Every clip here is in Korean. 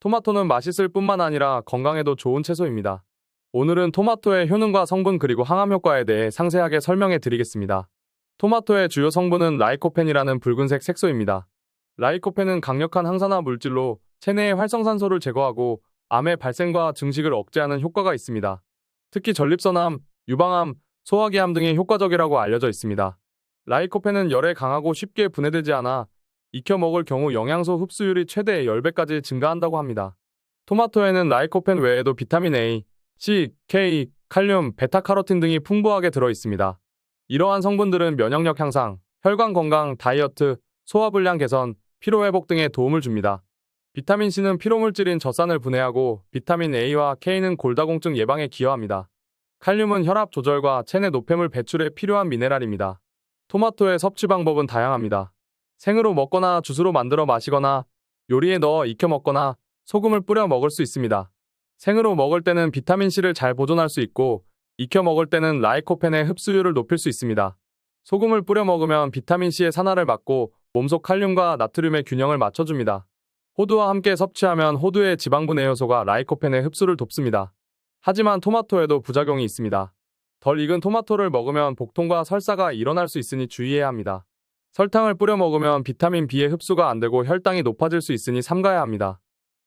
토마토는 맛있을 뿐만 아니라 건강에도 좋은 채소입니다. 오늘은 토마토의 효능과 성분 그리고 항암 효과에 대해 상세하게 설명해 드리겠습니다. 토마토의 주요 성분은 라이코펜이라는 붉은색 색소입니다. 라이코펜은 강력한 항산화 물질로 체내의 활성산소를 제거하고 암의 발생과 증식을 억제하는 효과가 있습니다. 특히 전립선암, 유방암, 소화기암 등에 효과적이라고 알려져 있습니다. 라이코펜은 열에 강하고 쉽게 분해되지 않아 익혀 먹을 경우 영양소 흡수율이 최대 10배까지 증가한다고 합니다. 토마토에는 라이코펜 외에도 비타민 A, C, K, 칼륨, 베타카로틴 등이 풍부하게 들어 있습니다. 이러한 성분들은 면역력 향상, 혈관 건강, 다이어트, 소화불량 개선, 피로 회복 등에 도움을 줍니다. 비타민 C는 피로물질인 젖산을 분해하고 비타민 A와 K는 골다공증 예방에 기여합니다. 칼륨은 혈압 조절과 체내 노폐물 배출에 필요한 미네랄입니다. 토마토의 섭취 방법은 다양합니다. 생으로 먹거나 주스로 만들어 마시거나 요리에 넣어 익혀 먹거나 소금을 뿌려 먹을 수 있습니다. 생으로 먹을 때는 비타민C를 잘 보존할 수 있고 익혀 먹을 때는 라이코펜의 흡수율을 높일 수 있습니다. 소금을 뿌려 먹으면 비타민C의 산화를 막고 몸속 칼륨과 나트륨의 균형을 맞춰줍니다. 호두와 함께 섭취하면 호두의 지방분栄요소가 라이코펜의 흡수를 돕습니다. 하지만 토마토에도 부작용이 있습니다. 덜 익은 토마토를 먹으면 복통과 설사가 일어날 수 있으니 주의해야 합니다. 설탕을 뿌려 먹으면 비타민 B의 흡수가 안 되고 혈당이 높아질 수 있으니 삼가야 합니다.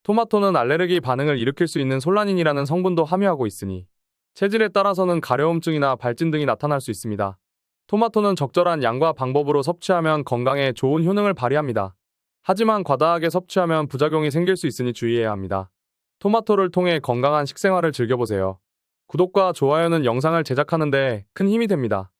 토마토는 알레르기 반응을 일으킬 수 있는 솔라닌이라는 성분도 함유하고 있으니 체질에 따라서는 가려움증이나 발진 등이 나타날 수 있습니다. 토마토는 적절한 양과 방법으로 섭취하면 건강에 좋은 효능을 발휘합니다. 하지만 과다하게 섭취하면 부작용이 생길 수 있으니 주의해야 합니다. 토마토를 통해 건강한 식생활을 즐겨보세요. 구독과 좋아요는 영상을 제작하는데 큰 힘이 됩니다.